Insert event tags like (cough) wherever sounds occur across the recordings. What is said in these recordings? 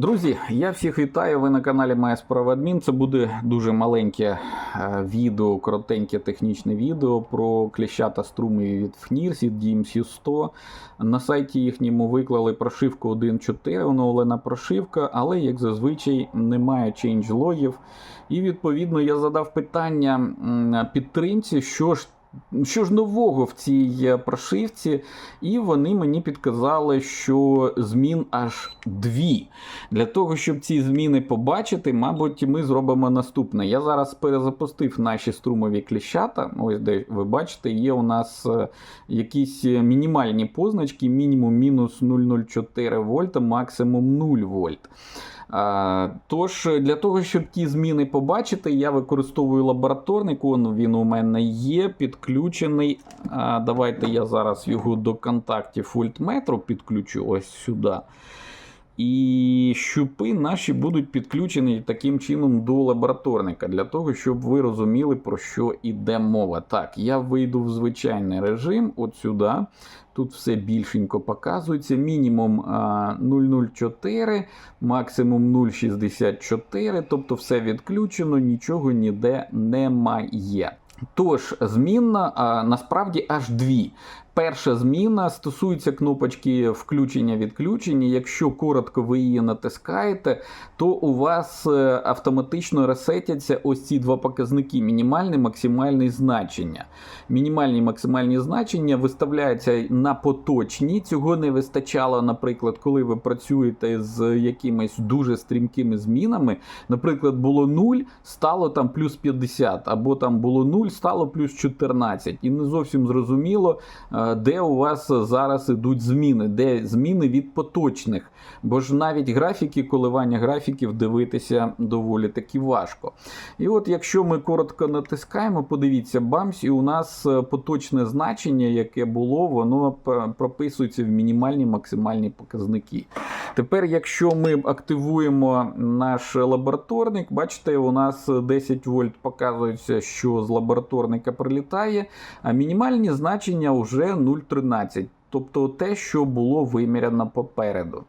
Друзі, я всіх вітаю. Ви на каналі Моя справа адмін. Це буде дуже маленьке е, відео, коротеньке технічне відео про кліщата струми від FNIRS, від DMC 100. На сайті їхньому виклали прошивку 1.4, оновлена прошивка, але як зазвичай немає чейндж-логів. І відповідно я задав питання підтримці, що ж. Що ж нового в цій е, прошивці, і вони мені підказали, що змін аж дві. Для того, щоб ці зміни побачити, мабуть, ми зробимо наступне. Я зараз перезапустив наші струмові кліщата. Ось де ви бачите, є у нас е, якісь мінімальні позначки, мінімум мінус 0,04 вольта, максимум 0 вольт. Тож, для того, щоб ті зміни побачити, я використовую лабораторник. Он він у мене є, підключений. Давайте я зараз його до контактів Ультметру підключу ось сюди. І щупи наші будуть підключені таким чином до лабораторника, для того, щоб ви розуміли, про що йде мова. Так, я вийду в звичайний режим от сюди. Тут все більшенько показується. Мінімум 0,04, максимум 0,64, тобто все відключено, нічого ніде немає. Тож, змінна насправді аж дві. Перша зміна стосується кнопочки включення-відключення. Якщо коротко ви її натискаєте, то у вас е, автоматично ресетяться ось ці два показники: мінімальне максимальне значення. Мінімальні і максимальні значення виставляються на поточні. Цього не вистачало, наприклад, коли ви працюєте з якимись дуже стрімкими змінами. Наприклад, було 0, стало там плюс 50, або там було 0, стало плюс 14. І не зовсім зрозуміло. Де у вас зараз ідуть зміни, де зміни від поточних. Бо ж навіть графіки, коливання графіків дивитися доволі таки важко. І от якщо ми коротко натискаємо, подивіться, бамс, і у нас е, поточне значення, яке було, воно прописується в мінімальні максимальні показники. Тепер, якщо ми активуємо наш лабораторник, бачите, у нас 10 вольт показується, що з лабораторника прилітає, а мінімальні значення вже 0,13. Тобто те, що було виміряно попереду.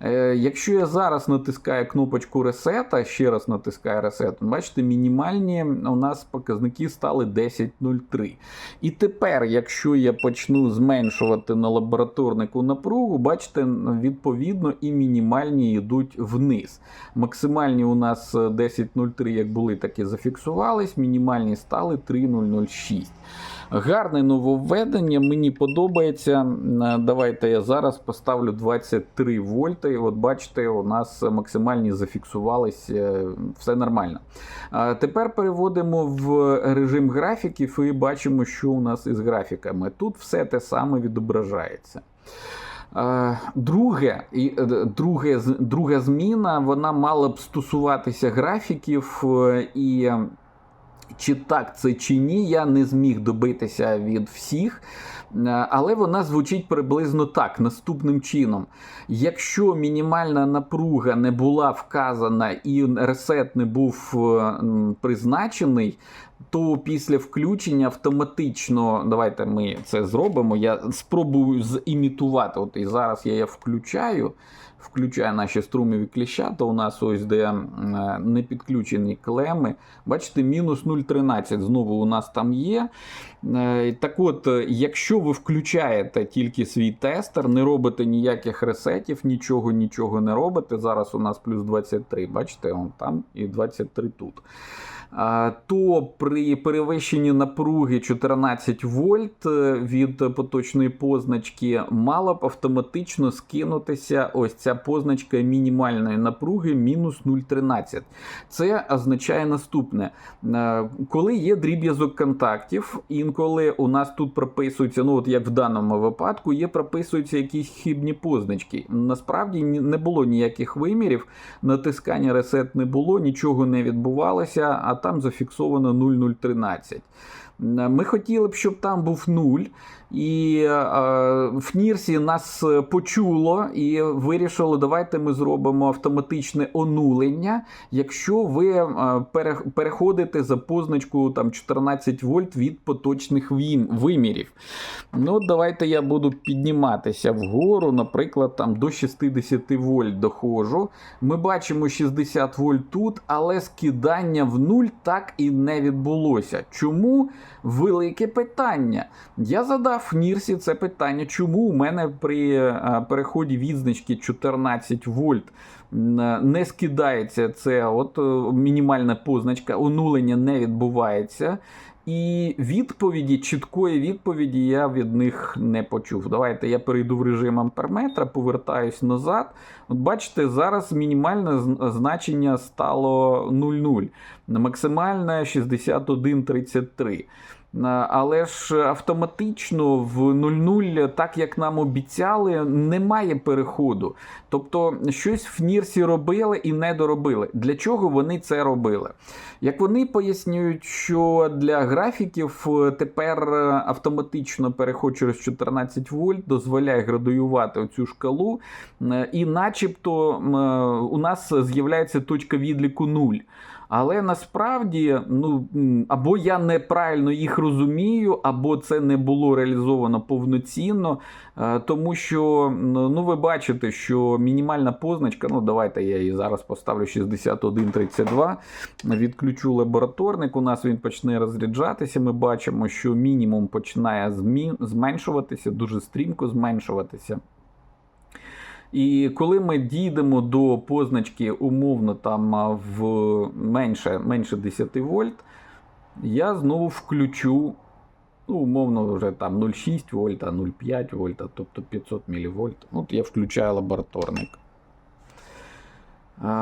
Е, якщо я зараз натискаю кнопочку ресета, ще раз натискаю ресет, бачите, мінімальні у нас показники стали 10,03. І тепер, якщо я почну зменшувати на лабораторнику напругу, бачите, відповідно і мінімальні йдуть вниз. Максимальні у нас 10,03, як були, так і зафіксувались, мінімальні стали 3,006. Гарне нововведення, мені подобається. Давайте я зараз поставлю 23 вольти. І от бачите, у нас максимальні зафіксувались, е, все нормально. Тепер переводимо в режим графіків і бачимо, що у нас із графіками. Тут все те саме відображається. Друге, і, е, друге, друга зміна вона мала б стосуватися графіків е, і. Чи так це чи ні, я не зміг добитися від всіх, Е, але вона звучить приблизно так, наступним чином. Якщо мінімальна напруга не була вказана і ресет не був е, призначений, то після включення автоматично, давайте ми це зробимо. Я спробую зімітувати. От і зараз я її включаю. Включаю наші струмові кліщата. У нас ось де е, не підключені клеми. Бачите, мінус 0,13 знову у нас там є. Е, Так от, е, якщо ви включаєте тільки свій тестер, не робите ніяких ресетів, нічого, нічого не робите. Зараз у нас плюс 23, бачите, он там і 23 тут. То при перевищенні напруги 14 вольт е, від поточної позначки мала б автоматично скинутися ось ця позначка мінімальної напруги мінус 0,13. Це означає наступне: Е, коли є дріб'язок контактів, інколи у нас тут прописуються, ну от як в даному випадку, є прописуються якісь хибні позначки. Насправді не було ніяких вимірів, натискання ресет не було, нічого не відбувалося, а там зафіксовано 0,013. Ми хотіли б, щоб там був нуль. І е, в Нірсі нас е, почуло і вирішило, давайте ми зробимо автоматичне онулення, якщо ви е, переходите за позначку там 14 вольт від поточних вимірів. Ну, давайте я буду підніматися вгору, наприклад, там до 60 вольт доходжу. Ми бачимо 60 вольт тут, але скидання в нуль так і не відбулося. Чому? Велике питання. Я задав Нірсі це питання, чому у мене при е, переході від значки 14 вольт не скидається це от е, мінімальна позначка, онулення не відбувається. І відповіді, чіткої відповіді я від них не почув. Давайте я перейду в режим амперметра, повертаюсь назад. От бачите, зараз мінімальне значення стало 0,0, максимальне 61,33. А, Але ж автоматично в 0,0, так як нам обіцяли, немає переходу. Тобто щось в Нірсі робили і не доробили. Для чого вони це робили? Як вони пояснюють, що для графіків е, тепер е, автоматично переход через 14 вольт дозволяє градуювати оцю шкалу, е, і начебто е, у нас з'являється точка відліку 0. Але насправді, ну або я неправильно їх розумію, або це не було реалізовано повноцінно, е, тому що ну ви бачите, що мінімальна позначка, ну давайте я її зараз поставлю 6132, відключу лабораторник. У нас він почне розряджатися. Ми бачимо, що мінімум починає зменшуватися, дуже стрімко зменшуватися. І коли ми дійдемо до позначки умовно там в менше, менше 10 вольт, я знову включу, ну, умовно, вже там 0,6 вольта, 0,5 вольта, тобто 500 мВ. От я включаю лабораторник.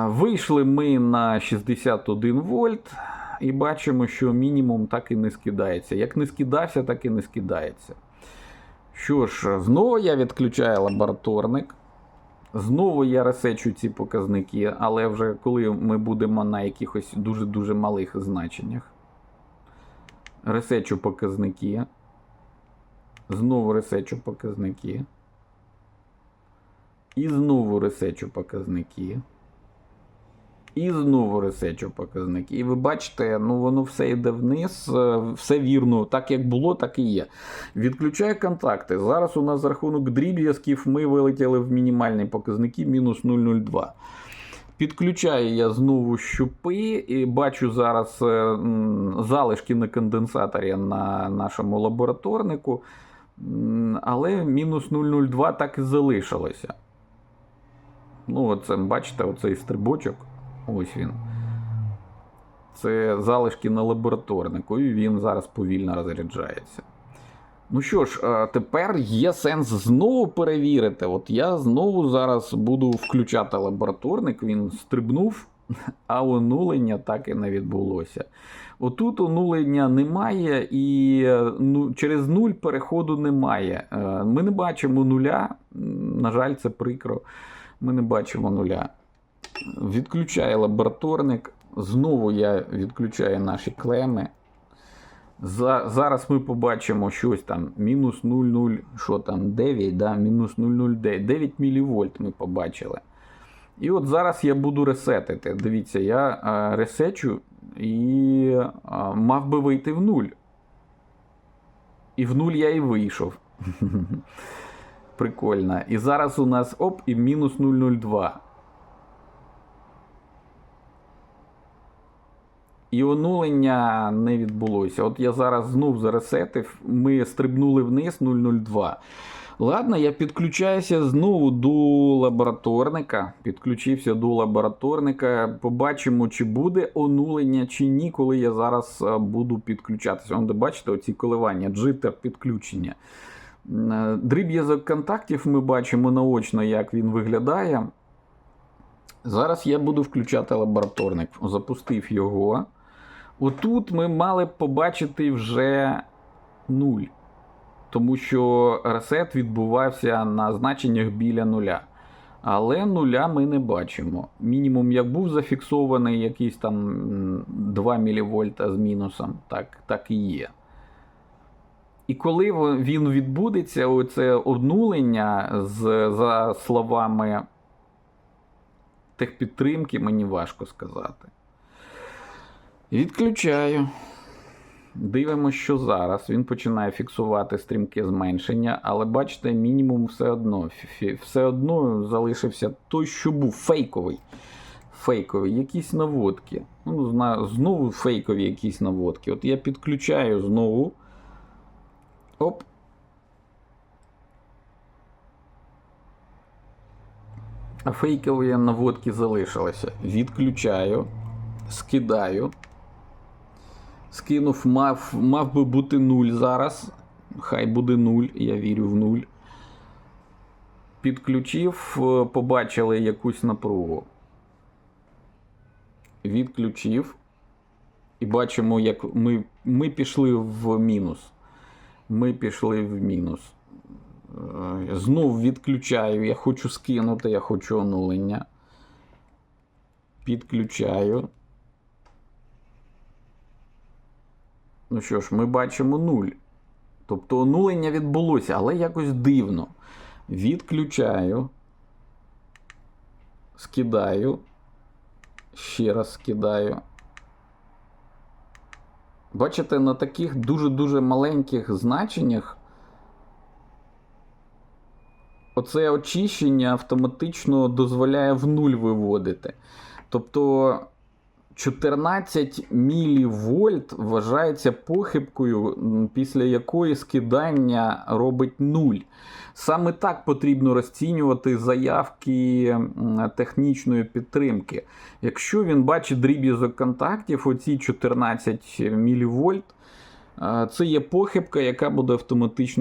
Вийшли ми на 61 вольт і бачимо, що мінімум так і не скидається. Як не скидався, так і не скидається. Що ж, знову я відключаю лабораторник. Знову я ресечу ці показники, але вже коли ми будемо на якихось дуже-дуже малих значеннях. Ресечу показники. Знову ресечу показники. І знову ресечу показники. І знову ресечу показники. І ви бачите, ну воно все йде вниз, е, все вірно, так як було, так і є. Відключаю контакти. Зараз у нас за рахунок дріб'язків ми вилетіли в мінімальні показники мінус 0,02. Підключаю я знову щупи і бачу зараз е, залишки на конденсаторі на нашому лабораторнику. Але мінус 0,02 так і залишилося. Ну, оце, бачите, оцей стрибочок. Ось він. Це залишки на лабораторнику, і він зараз повільно розряджається. Ну що ж, е, тепер є сенс знову перевірити. От я знову зараз буду включати лабораторник, він стрибнув, (laughs) а онулення так і не відбулося. Отут онулення немає, і е, ну, через нуль переходу немає. Е, Ми не бачимо нуля. На жаль, це прикро. Ми не бачимо нуля. Відключаю лабораторник. Знову я відключаю наші клеми. За, зараз ми побачимо щось там мінус 0,0, що там, 9, да, мінус 0,09, 9 мВ ми побачили. І от зараз я буду ресетити. Дивіться, я а, ресечу і а, мав би вийти в нуль. І в нуль я і вийшов. (laughs) Прикольно. І зараз у нас оп, і мінус 0,02. І онулення не відбулося. От я зараз знов заресетив, ми стрибнули вниз 002. Ладно, я підключаюся знову до лабораторника. Підключився до лабораторника. Побачимо, чи буде онулення, чи ні, коли я зараз е, буду підключатися. Вон, де бачите, оці коливання, джиттер підключення. Е, Дріб'язок контактів ми бачимо наочно, як він виглядає. Зараз я буду включати лабораторник. Запустив його. Отут ми мали б побачити вже 0. Тому що ресет відбувався на значеннях біля нуля. Але нуля ми не бачимо. Мінімум, як був зафіксований якийсь там 2 мВ з мінусом, так, так і є. І коли він відбудеться, оце обнулення, з, за словами техпідтримки, мені важко сказати. Відключаю. Дивимося, що зараз. Він починає фіксувати стрімке зменшення, але бачите, мінімум все одно. Все одно залишився той, що був фейковий. Фейкові, якісь наводки. Ну, знову фейкові якісь наводки. От я підключаю знову. Оп. А фейкові наводки залишилися. Відключаю, скидаю. Скинув, мав, мав би бути 0 зараз. Хай буде 0, я вірю в 0. Підключив, е, побачили якусь напругу. Відключив. І бачимо, як ми, ми пішли в мінус. Ми пішли в мінус. Е, Знов відключаю. Я хочу скинути, я хочу онулення. Підключаю. Ну що ж, ми бачимо 0. Тобто онулення відбулося, але якось дивно. Відключаю. Скидаю. Ще раз скидаю. Бачите, на таких дуже-дуже маленьких значеннях оце очищення автоматично дозволяє в нуль виводити. Тобто 14 мілівольт вважається похибкою, після якої скидання робить нуль. Саме так потрібно розцінювати заявки технічної підтримки. Якщо він бачить дріб'язок контактів, оці 14 мілівольт, е, це є похибка, яка буде автоматично